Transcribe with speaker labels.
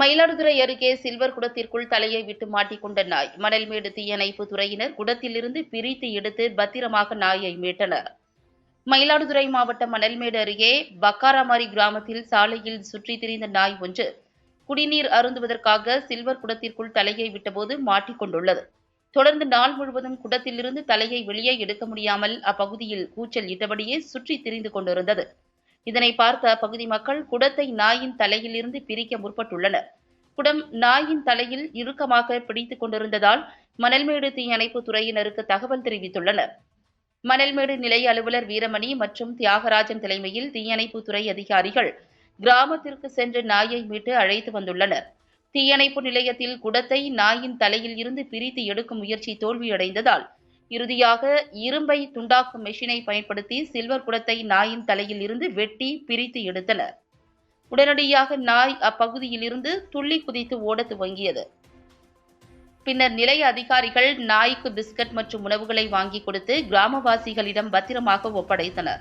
Speaker 1: மயிலாடுதுறை அருகே சில்வர் குடத்திற்குள் தலையை விட்டு மாட்டிக்கொண்ட நாய். மணல்மேடு தீயணைப்பு துறையினர் குடத்திலிருந்து பிரித்து எடுத்து பத்திரமாக நாயை மீட்டனர். மயிலாடுதுறை மாவட்டம் மணல்மேடு அருகே பக்காராமாரி கிராமத்தில் சாலையில் சுற்றித் திரிந்த நாய் ஒன்று குடிநீர் அருந்துவதற்காக சில்வர் குடத்திற்குள் தலையை விட்டபோது மாட்டிக்கொண்டுள்ளது. தொடர்ந்து நாள் முழுவதும் குடத்திலிருந்து தலையை வெளியே எடுக்க முடியாமல் அப்பகுதியில் கூச்சல் இட்டபடியே சுற்றி திரிந்து கொண்டிருந்தது. இதனை பார்த்த அப்பகுதி மக்கள் குடத்தை நாயின் தலையிலிருந்து பிரிக்க முற்பட்டுள்ளனர். குடம் நாயின் தலையில் இறுக்கமாக பிடித்துக் கொண்டிருந்ததால் மணல்மேடு தீயணைப்பு துறையினருக்கு தகவல் தெரிவித்துள்ளனர். மணல்மேடு நிலைய அலுவலர் வீரமணி மற்றும் தியாகராஜன் தலைமையில் தீயணைப்பு துறை அதிகாரிகள் கிராமத்திற்கு சென்று நாயை மீட்டு அழைத்து வந்துள்ளனர். தீயணைப்பு நிலையத்தில் குடத்தை நாயின் தலையில் இருந்து பிரித்து எடுக்கும் முயற்சி தோல்வியடைந்ததால் இறுதியாக இரும்பை துண்டாக்கும் மெஷினை பயன்படுத்தி சில்வர் குடத்தை நாயின் தலையில் இருந்து வெட்டி பிரித்து எடுத்தனர். உடனடியாக நாய் அப்பகுதியில் இருந்து துள்ளி குதித்து ஓட துவங்கியது. பின்னர் நிலைய அதிகாரிகள் நாய்க்கு பிஸ்கட் மற்றும் உணவுகளை வாங்கி கொடுத்து கிராமவாசிகளிடம் பத்திரமாக ஒப்படைத்தனர்.